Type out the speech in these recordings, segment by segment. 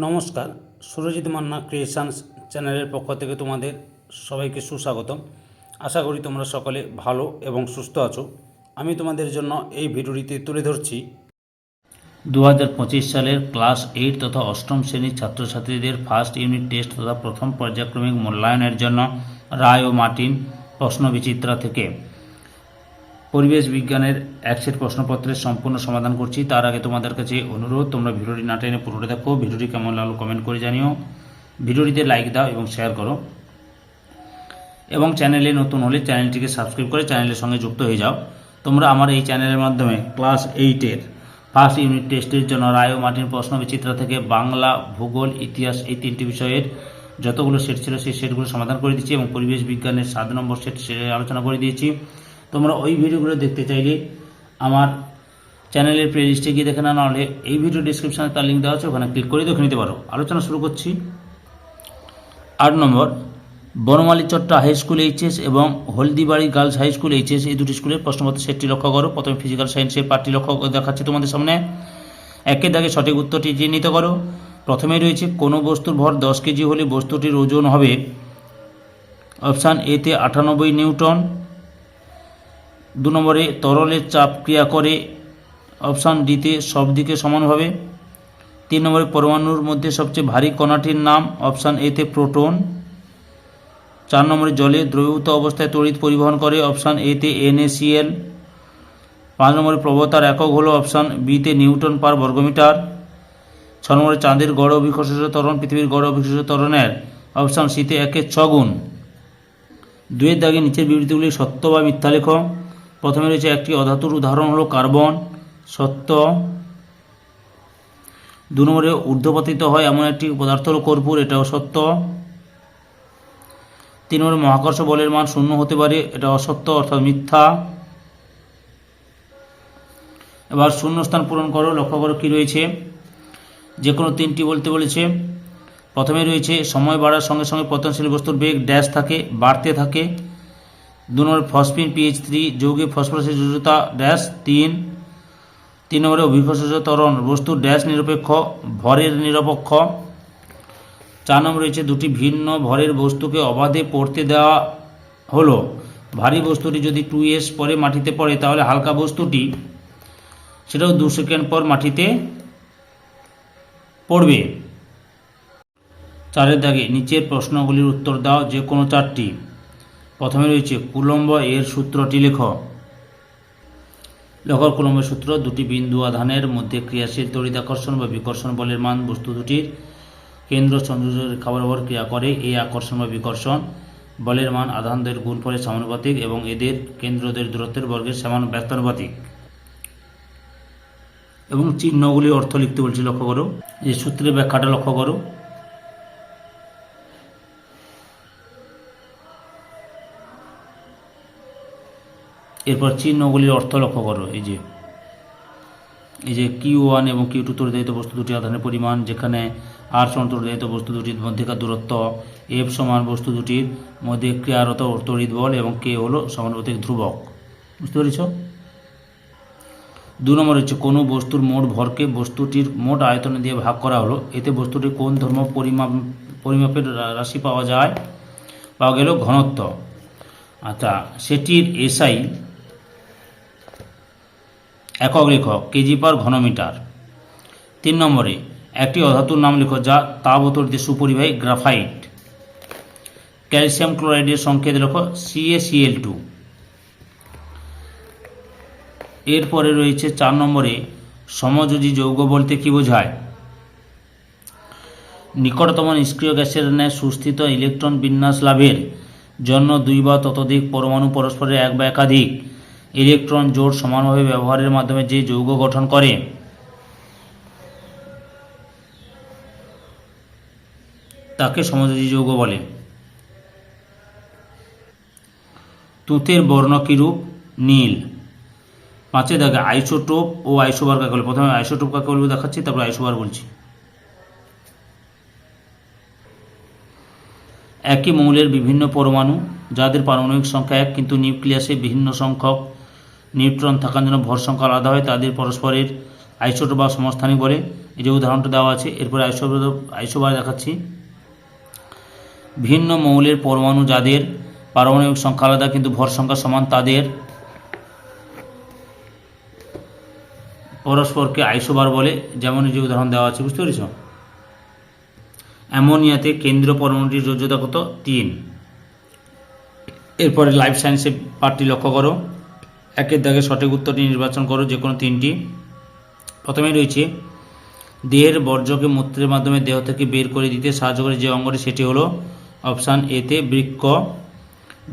নমস্কার, সুরজিৎ মান্না ক্রিয়েশনস চ্যানেলের পক্ষ থেকে তোমাদের সবাইকে সুস্বাগতম। আশা করি তোমরা সকলে ভালো এবং সুস্থ আছো। আমি তোমাদের জন্য এই ভিডিওটিতে তুলে ধরছি। দু হাজার পঁচিশ সালের ক্লাস এইট তথা অষ্টম শ্রেণির ছাত্রছাত্রীদের ফার্স্ট ইউনিট টেস্ট তথা প্রথম পর্যায়ক্রমিক মূল্যায়নের জন্য রায় ও মার্টিন প্রশ্ন বিচিত্রা থেকে। পরিবেশ বিজ্ঞানের এক সেট প্রশ্নপত্রের সম্পূর্ণ সমাধান করছি। তার আগে তোমাদের কাছে অনুরোধ, তোমরা ভিডিওটি না টেনে পুরোটা দেখো। ভিডিওটি কেমন লাগল কমেন্ট করে জানিও। ভিডিওটিতে লাইক দাও এবং শেয়ার করো। এবং চ্যানেলে নতুন হলে চ্যানেলটিকে সাবস্ক্রাইব করে চ্যানেলের সঙ্গে যুক্ত হয়ে যাও। তোমরা আমার এই চ্যানেলের মাধ্যমে ক্লাস এইটের ফার্স্ট ইউনিট টেস্টের জন্য রায় ও মার্টিন প্রশ্ন বিচিত্রা থেকে বাংলা, ভূগোল, ইতিহাস এই তিনটি বিষয়ের যতগুলো সেট ছিল সেই সেটগুলো সমাধান করে দিচ্ছি এবং পরিবেশ বিজ্ঞানের সাত নম্বর সেট আলোচনা করে দিয়েছি। তোমরা ওই ভিডিওগুলো দেখতে চাইলে আমার চ্যানেলের প্লে লিস্টে গিয়ে দেখে না নাহলে এই ভিডিও ডিসক্রিপশানে তার লিঙ্ক দেওয়া আছে, ওখানে ক্লিক করে দেখে নিতে পারো। আলোচনা শুরু করছি। আট নম্বর, Banamali Chatta high school HS এবং Haldibari girls high school HS এই দুটি স্কুলের প্রশ্নপত্র সেটটি লক্ষ্য করো। প্রথমে ফিজিক্যাল সায়েন্সের পার্টটি লক্ষ্য দেখাচ্ছি তোমাদের সামনে। একের দাগে সঠিক উত্তরটি চিহ্নিত করো প্রথমে রয়েছে, কোনো বস্তুর ভর দশ কেজি হলে বস্তুটির ওজন হবে অপশান এতে আটানব্বই নিউটন দু নম্বরে তরলের চাপ ক্রিয়া করে অপশান ডিতে সব দিকে সমানভাবে তিন নম্বরে পরমাণুর মধ্যে সবচেয়ে ভারী কণাটির নাম অপশান এতে প্রোটন। চার নম্বরে জলে দ্রবীভূত অবস্থায় তড়িৎ পরিবহন করে অপশান এতে এনএসিএল। পাঁচ নম্বরে প্রবতার একক হলো অপশান বিতে নিউটন পার বর্গমিটার। ছ নম্বরে চাঁদের গড় অভিকর্ষজ ত্বরণ, পৃথিবীর গড় অভিকর্ষজ ত্বরণের অপশান সিতে একে ছগুণ। দুয়ের দাগে নিচের বিবৃতিগুলি সত্য বা মিথ্যা লেখ। প্রথমে রয়েছে একটি অধাতুর উদাহরণ হলো কার্বন, সত্য। দু নম্বরে ঊর্ধ্বপাতিত হয় এমন একটি পদার্থ হলো কর্পূর, এটাও সত্য। তিন নম্বরে মহাকর্ষ বলের মান শূন্য হতে পারে, এটা অসত্য, অর্থাৎ মিথ্যা। এবার শূন্যস্থান পূরণ করো, লক্ষ্য করো কী রয়েছে। যে কোনো তিনটি বলতে বলেছে। প্রথমে রয়েছে, সময় বাড়ার সঙ্গে সঙ্গে পতনশীল বস্তুর বেগ ড্যাশ থাকে, বাড়তে থাকে। দু নম্বরে ফসফিন পিএইচ থ্রি যৌগে ফসফরাসের যোজতা ড্যাশ তিন। তিন নম্বরে অভিকর্ষজ ত্বরণ বস্তুর ড্যাশ নিরপেক্ষ, ভরের নিরপেক্ষ। চার নম্বরে রয়েছে দুটি ভিন্ন ভরের বস্তুকে অবাধে পড়তে দেওয়া হলো। ভারী বস্তুটি যদি টু এস পরে মাটিতে পড়ে, তাহলে হালকা বস্তুটি সেটাও দু সেকেন্ড পর মাটিতে পড়বে। চারের দাগে নিচের প্রশ্নগুলির উত্তর দাও যে কোনো চারটি। প্রথমে রয়েছে কুলম্ব এর সূত্রটি লেখ। লেখর কুলম্বের সূত্র দুটি বিন্দু আধানের মধ্যে ক্রিয়াশীল তড়িৎ-আকর্ষণ বা বিকর্ষণ বলের মান, বস্তু দুটির কেন্দ্র সংযোজক রেখা বরাবর ক্রিয়া করে। এই আকর্ষণ বা বিকর্ষণ বলের মান আধানদের গুণফলের সমানুপাতিক এবং এদের কেন্দ্রদের দূরত্বের বর্গের সমান ব্যস্তানুপাতিক এবং চিহ্নগুলি অর্থ লিখতে বলছি, লক্ষ্য করো। এই সূত্রের ব্যাখ্যাটা লক্ষ্য করো। এরপর চিহ্নগুলির অর্থ লক্ষ্য করো। এই যে এই যে কিউ ওয়ান এবং কিউ টু তরিদায়িত বস্তু দুটি আধানের পরিমাণ, যেখানে আর সমান তরিদায়িত বস্তু দুটির মধ্যেকার দূরত্ব এফ সমান বস্তু দুটির মধ্যে ক্রিয়ারত তড়িৎ বল এবং কে হলো সমানুপাতিক ধ্রুবক। বুঝতে পেরেছ? দু নম্বর হচ্ছে কোনো বস্তুর মোট ভরকে বস্তুটির মোট আয়তনে দিয়ে ভাগ করা হলো। এতে বস্তুটির কোন ধর্ম পরিমাপ, পরিমাপের রাশি পাওয়া যায়? পাওয়া গেল ঘনত্ব। আচ্ছা সেটির এসআই একক লেখক কেজি পার ঘনমিটার। তিন নম্বরে, একটি অধাতুর নাম লেখো যা তাপ ও তড়িতে সুপরিবাহী গ্রাফাইট। ক্যালসিয়াম ক্লোরাইডের সংকেত লেখো সিএসিএল টু এরপরে রয়েছে চার নম্বরে, সমযোজী যৌগ বলতে কি বোঝায়? নিকটতম নিষ্ক্রিয় গ্যাসের ন্যায় সুস্থিত ইলেকট্রন বিন্যাস লাভের জন্য দুই বা ততোধিক পরমাণু পরস্পরের এক বা একাধিক ইলেকট্রন জোড় সমানভাবে ব্যবহারের মাধ্যমে যে যৌগ গঠন করে, তাকে সমযোজী যৌগ বলে। তুঁতের বর্ণ কিরূপ? নীল। পাঁচে দাগে আইসোটোপ ও আইসোবার কাকে বলে? প্রথমে আইসোটোপ কাকে বলবে দেখাচ্ছি, তারপর আইসোবার বলছি। একই মৌলের বিভিন্ন পরমাণু, যাদের পারমাণবিক সংখ্যা এক, কিন্তু নিউক্লিয়াসে বিভিন্ন সংখ্যক নিউট্রন থাকার জন্য ভর সংখ্যা আলাদা হয়, তাদের পরস্পরের আইসোটোপ বা সমস্থানিক বলে। এই যে উদাহরণটা দেওয়া আছে, এরপরে আইসোবার আইসোবার দেখাচ্ছি। ভিন্ন মৌলের পরমাণু যাদের পারমাণবিক সংখ্যা আলাদা, কিন্তু ভর সংখ্যা সমান, তাদের পরস্পরকে আইসোবার বলে। যেমন যে উদাহরণ দেওয়া আছে, বুঝতে পেরেছ? অ্যামোনিয়াতে কেন্দ্র পরমাণুটির যোজ্যতা কত? তিন। এরপরে লাইফ সায়েন্সের পার্টটি লক্ষ্য করো। একের দাগে সঠিক উত্তরটি নির্বাচন করো, যে কোনো তিনটি। প্রথমে রয়েছে, দেহের বর্জ্যকে মূত্রের মাধ্যমে দেহ থেকে বের করে দিতে সাহায্য করে যে অঙ্গটি, সেটি হলো অপশান এতে বৃক্ক।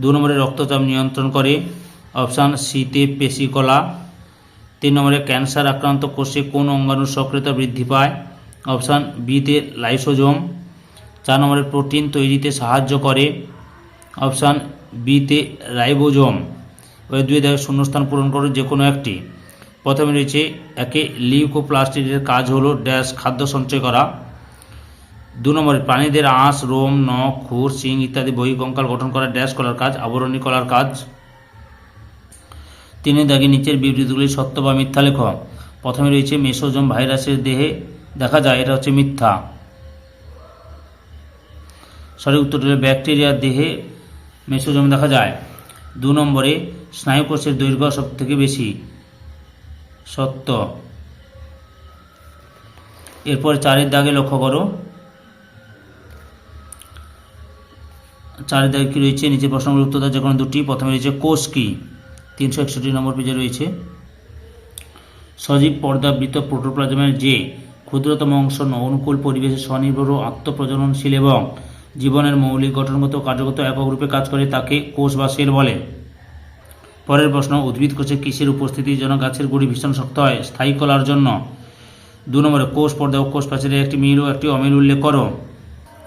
দু নম্বরে রক্তচাপ নিয়ন্ত্রণ করে, অপশান সিতে পেশিকলা। তিন নম্বরে ক্যান্সার আক্রান্ত কোষে কোন অঙ্গাণুর সক্রিয়তা বৃদ্ধি পায়, অপশান বিতে লাইসোজোম। চার নম্বরে প্রোটিন তৈরিতে সাহায্য করে, অপশান বিতে রাইবোজোম। দুই দেখে শূন্যস্থান পূরণ করো যে কোনো একটি। প্রথমে রয়েছে একে লিউকোপ্লাস্টিকের কাজ হলো ড্যাশ খাদ্য সঞ্চয় করা। দু নম্বরে প্রাণীদের আঁশ, রোম, নখ, খুর, শিং ইত্যাদি বহিকঙ্কাল গঠন করা ড্যাশ কলার কাজ, আবরণী কলার কাজ। তিনের দাগে নিচের বিবৃতিগুলি সত্য বা মিথ্যা লেখ। প্রথমে রয়েছে মেসোজম ভাইরাসের দেহে দেখা যায়, এটা হচ্ছে মিথ্যা। সঠিক উত্তরটি ব্যাকটেরিয়ার দেহে মেসোজম দেখা যায়। দু নম্বরে, স্নায়ুকোষের দৈর্ঘ্য সব থেকে বেশি। সত্য। এরপর চারের দাগে লক্ষ্য করো। চারের দাগে কী রয়েছে? নিচে প্রশ্নগুলোর উত্তর যে কোনো দুটি। প্রথমে রয়েছে কোষ কী? তিনশো একষট্টি নম্বর পেজে রয়েছে। সজীব পর্দাবৃত প্রোটোপ্লাজমের যে ক্ষুদ্রতম অংশ অনুকূল পরিবেশে স্বনির্ভর ও আত্মপ্রজননশীল এবং জীবনের মৌলিক গঠনগত কার্যগত একক রূপে কাজ করে, তাকে কোষ বা সেল বলে। পরের প্রশ্ন, উদ্ভিদ কোষে কিসের উপস্থিতির জন্য গাছের গুড়ি ভীষণ শক্ত হয়? স্থায়ী কলার জন্য। দু নম্বরে, কোষ পর্দা ও কোষ প্রাচীরের একটি মিল ও একটি অমিল উল্লেখ করো।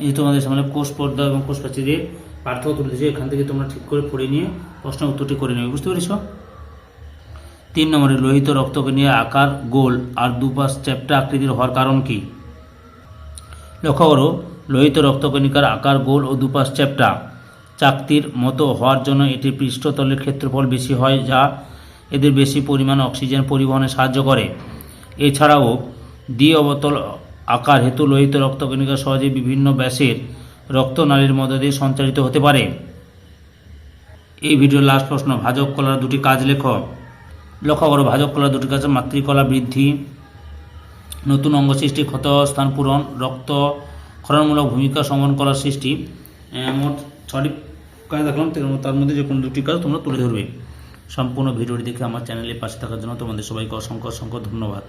এই তোমাদের সামনে কোষ পর্দা এবং কোষ প্রাচীরের পার্থক্য তুলে দিয়েছে এখান থেকে তোমরা ঠিক করে পড়ে নিয়ে প্রশ্ন উত্তরটি করে নেবে। বুঝতে পেরেছ? তিন নম্বরে, লোহিত রক্তকে নিয়ে আকার, গোল আর দুপাশ চ্যাপ্টা আকৃতির হওয়ার কারণ কি? লক্ষ্য করো লোহিত রক্তকণিকার আকার, গোল ও দুপাশ চ্যাপ্টা চাকতির মতো হওয়ার জন্য এটির পৃষ্ঠতলের ক্ষেত্রফল বেশি হয়, যা এদের বেশি পরিমাণ অক্সিজেন পরিবহনে সাহায্য করে। এছাড়াও, দ্বি অবতল আকার হেতু লোহিত রক্তকণিকা সহজে বিভিন্ন ব্যাসের রক্তনালীর মধ্য দিয়ে সঞ্চারিত হতে পারে। এই ভিডিওর লাস্ট প্রশ্ন, ভাজক কলার দুটি কাজ লেখ। লক্ষ্য করো, ভাজক কলার দুটি কাজ মাতৃকলা বৃদ্ধি। নতুন অঙ্গ সৃষ্টি ক্ষত স্থান পূরণ, রক্ত ক্ষরণমূলক ভূমিকা সমন করার সৃষ্টি মোট ছটি কাজ দেখলাম তার মধ্যে যে কোনো দুটি কাজ তোমরা তুলে ধরবে। সম্পূর্ণ ভিডিওটি দেখে আমার চ্যানেলে পাশে থাকার জন্য তোমাদের সবাইকে অসংখ্য অসংখ্য ধন্যবাদ।